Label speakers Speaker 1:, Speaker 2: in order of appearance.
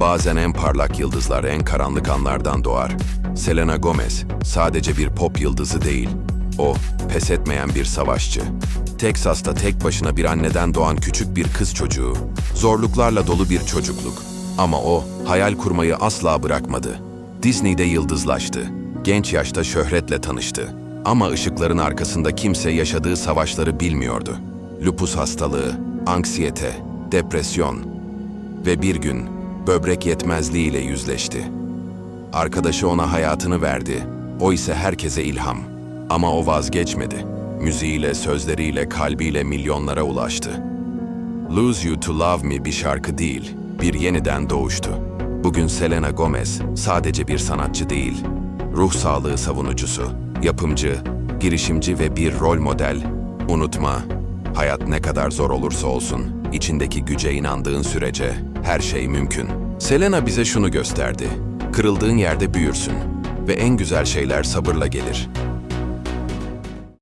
Speaker 1: Bazen en parlak yıldızlar en karanlık anlardan doğar. Selena Gomez sadece bir pop yıldızı değil. O, pes etmeyen bir savaşçı. Teksas'ta tek başına bir anneden doğan küçük bir kız çocuğu. Zorluklarla dolu bir çocukluk. Ama o, hayal kurmayı asla bırakmadı. Disney'de yıldızlaştı. Genç yaşta şöhretle tanıştı. Ama ışıkların arkasında kimse yaşadığı savaşları bilmiyordu. Lupus hastalığı, anksiyete, depresyon ve bir gün böbrek yetmezliğiyle yüzleşti. Arkadaşı ona hayatını verdi. O ise herkese ilham. Ama o vazgeçmedi. Müziğiyle, sözleriyle, kalbiyle milyonlara ulaştı. Lose You to Love Me bir şarkı değil, bir yeniden doğuştu. Bugün Selena Gomez sadece bir sanatçı değil, ruh sağlığı savunucusu, yapımcı, girişimci ve bir rol model. Unutma, hayat ne kadar zor olursa olsun, içindeki güce inandığın sürece her şey mümkün. Selena bize şunu gösterdi. Kırıldığın yerde büyürsün ve en güzel şeyler sabırla gelir.